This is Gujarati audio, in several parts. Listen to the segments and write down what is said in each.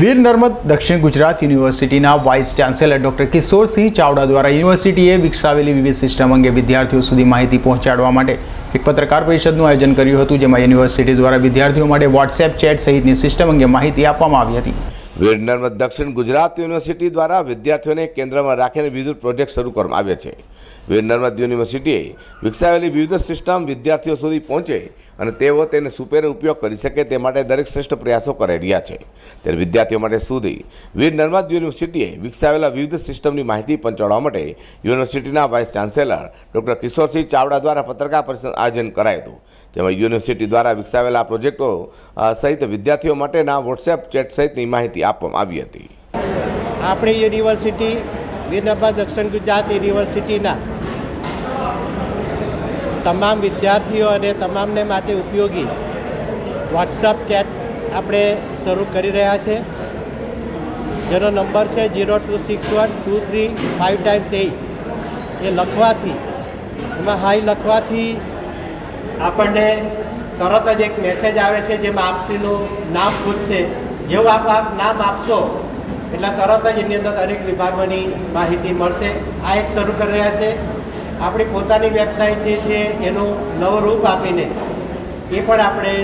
વીર નર્મદ દક્ષિણ ગુજરાત યુનિવર્સિટીના vice chancellor doctor Kishorsinh Chavda દ્વારા યુનિવર્સિટીએ વિકસાવેલી વિવિધ સિસ્ટમ અંગે વિદ્યાર્થીઓ સુધી માહિતી પહોંચાડવા માટે એક પત્રકાર પરિષદનું આયોજન કર્યું હતું, જેમાં યુનિવર્સિટી દ્વારા વિદ્યાર્થીઓ માટે વોટ્સએપ ચેટ સહિતની સિસ્ટમ અંગે માહિતી આપવામાં આવી હતી. વીર નર્મદ દક્ષિણ ગુજરાત યુનિવર્સિટી દ્વારા વિદ્યાર્થીઓને કેન્દ્રમાં રાખીને વિવિધ પ્રોજેક્ટ શરૂ કરવામાં આવ્યા છે. વીર નર્મદ યુનિવર્સિટીએ વિકસાવેલી વિવિધ સિસ્ટમ વિદ્યાર્થીઓ સુધી પહોંચે અને તેઓ તેને સુપેરે ઉપયોગ કરી શકે તે માટે દરેક શ્રેષ્ઠ પ્રયાસો કરી રહ્યા છે. ત્યારે વિદ્યાર્થીઓ માટે સુધી વીર નર્મદ યુનિવર્સિટીએ વિકસાવેલા વિવિધ સિસ્ટમની માહિતી પહોંચાડવા માટે યુનિવર્સિટીના vice chancellor doctor Kishorsinh Chavda દ્વારા પત્રકાર પરિષદ આયોજન કરાયું હતું. જેમાં યુનિવર્સિટી દ્વારા વિકસાવેલા પ્રોજેક્ટો સહિત વિદ્યાર્થીઓ માટેના વોટ્સએપ ચેટ સહિતની માહિતી આપવામાં આવી હતી. આપણી યુનિવર્સિટી વીરનભા દક્ષિણ ગુજરાત યુનિવર્સિટીના તમામ વિદ્યાર્થીઓ અને તમામને માટે ઉપયોગી વોટ્સઅપ ચેટ આપણે શરૂ કરી રહ્યા છે. જેનો નંબર છે zero two six one two three five times eight એ લખવાથી, એમાં હાઈ લખવાથી આપણને તરત જ એક મેસેજ આવે છે જેમાં આપશ્રીનું નામ પૂછશે. જેવું આપ આપ નામ આપશો, એટલે તરત જ એની અંદર દરેક વિભાગોની માહિતી મળશે. આ એક શરૂ કરી રહ્યા છે. આપણી પોતાની વેબસાઇટ જે છે એનું નવું રૂપ આપીને એ પણ આપણે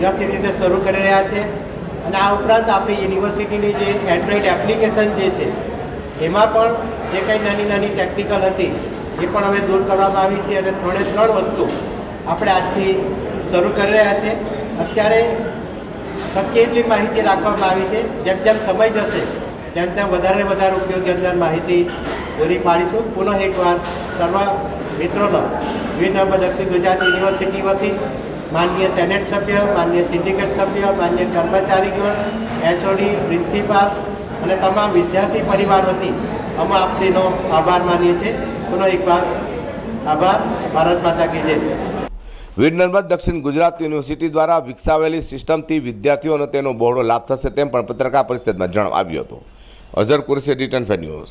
વ્યવસ્થિત રીતે શરૂ કરી રહ્યા છે. અને આ ઉપરાંત આપણી યુનિવર્સિટીની જે એન્ડ્રોઈડ એપ્લિકેશન જે છે, એમાં પણ જે કંઈ નાની નાની ટેકનિકલ હતી, એ પણ હવે દૂર કરવામાં આવી છે અને ત્રણે ત્રણ વસ્તુ આપણે આજથી શરૂ કરી રહ્યા છે. અત્યારે શક્ય એટલી માહિતી રાખવામાં આવી છે, જેમ જેમ સમય જશે, તેમ તેમ વધારે વધારે ઉપયોગી અંદર માહિતી પૂરી પાડીશું. પુનઃ એકવાર સર્વ મિત્રોનો વિનમ્ર દક્ષિણ ગુજરાત યુનિવર્સિટી વતી માનનીય સેનેટ સભ્ય માન્ય સિન્ડિકેટ સભ્ય માન્ય કર્મચારીગણ એચઓડી, પ્રિન્સિપાલ્સ અને તમામ વિદ્યાર્થી પરિવાર વતી અમે આપશ્રીનો આભાર માનીએ છીએ. પુનઃ એકવાર આભાર. ભારત માતા કી જય. વીર નર્મદ દક્ષિણ ગુજરાત યુનિવર્સિટી દ્વારા વિકસાવેલી સિસ્ટમથી વિદ્યાર્થીઓને તેનો બહોળો લાભ થશે તેમ પણ પત્રકાર પરિષદમાં જણાવ્યું હતું. Azhar Qureshi return fair news.